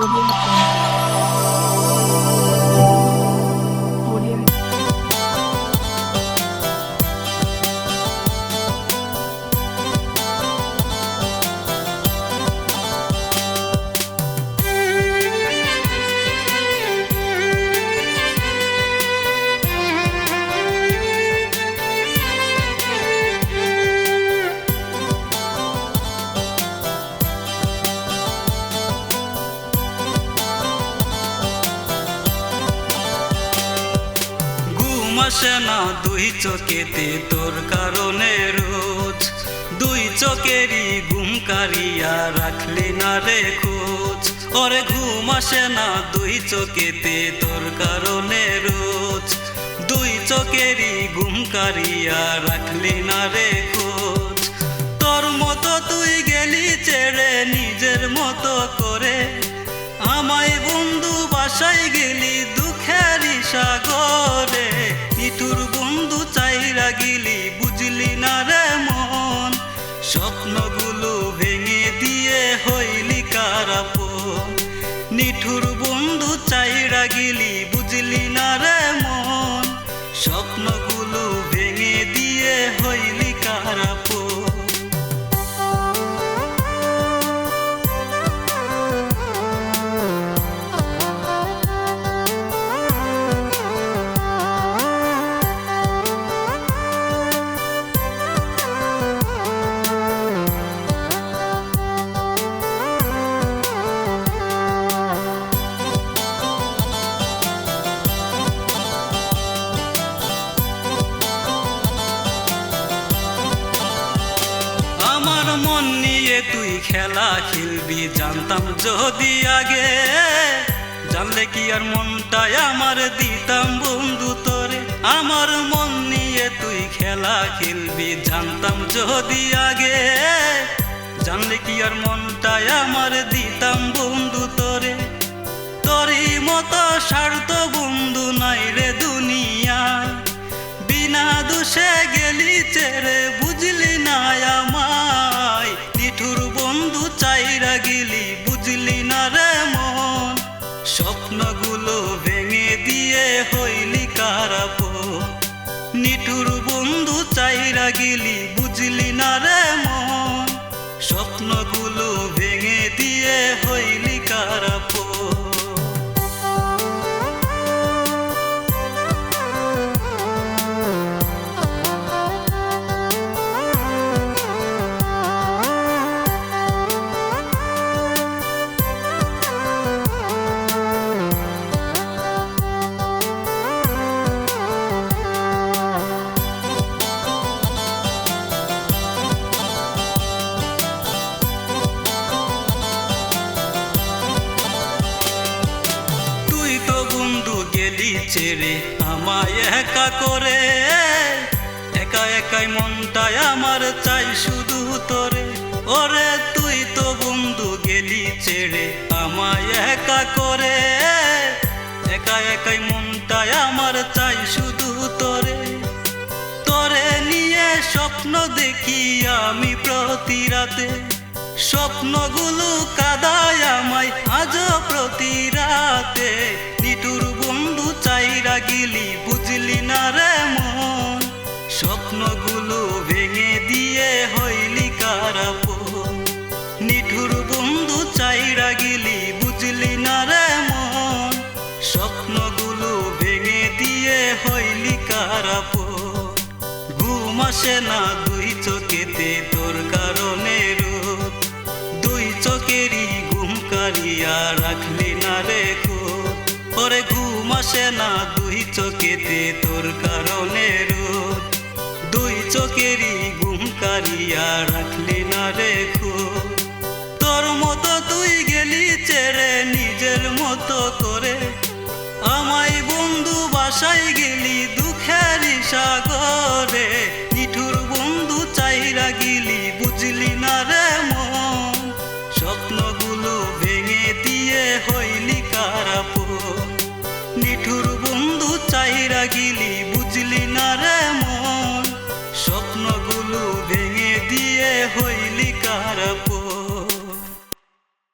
Audio আসে না, দুই চোখেতে তোর কারণে রোজ। দুই চোখেরই ঘুম কারিয়া রাখলি না রে খোঁজ। ওরে ঘুম আসে না, দুই চোখেতে তোর কারণে রোজ। দুই চোখেরই ঘুম কারিয়া রাখলি না রে খোঁজ। তোর মতো তুই গেলি ছেড়ে, নিজের মতো করে। আমায় বন্ধু বাসায় গেলি দুঃখের সাগরে। ইটুর বন্ধু চাইরা গেলি, বুঝলি না রে মন? স্বপ্নগুলো ভেঙে দিয়ে হইলি কারাপ নিঠুর বন্ধু চাইরা গেলি খেলা খেলবি জানতাম যদি আগে। জানলে কি আর মনটাই আমার দিতাম বন্ধু তোরে? আমার মন নিয়ে তুই খেলা খেলবি জানতাম যদি আগে। জানলে কি আর মনটাই আমার দিতাম বন্ধু তোরে? তোরই মতো স্বার্থ বন্ধু নাই রে দুনিয়ায়। বিনা দোষে গেলি ছেড়ে গেলি বুঝলি না রে মন। গেলি ছেড়ে আমায় একা করে, একা একাই মনটাই আমার চাই শুধু তোরে। ওরে তুই তো বন্ধু গেলি ছেড়ে। আমায় একা করে, একা একাই মনটাই আমার চাই শুধু তোরে। তোরে নিয়ে স্বপ্ন দেখি আমি প্রতি রাতে। স্বপ্নগুলো কাদায় আসে না, দুই চোখেতে তোর কারণে দুই চোখেরই ঘুম কারিয়া রাখলি না রে খোদ ওরে ঘুম আসে না, দুই চোখেতে তোর কারণে দুই চোখেরই ঘুম কারিয়া রাখলি না রেখো তোর মতো তুই গেলি ছেড়ে, নিজের মতো করে। আমায় বন্ধু বাসায় গেলি দুঃখের সাগরে। ছিলি বুঝলি না রে।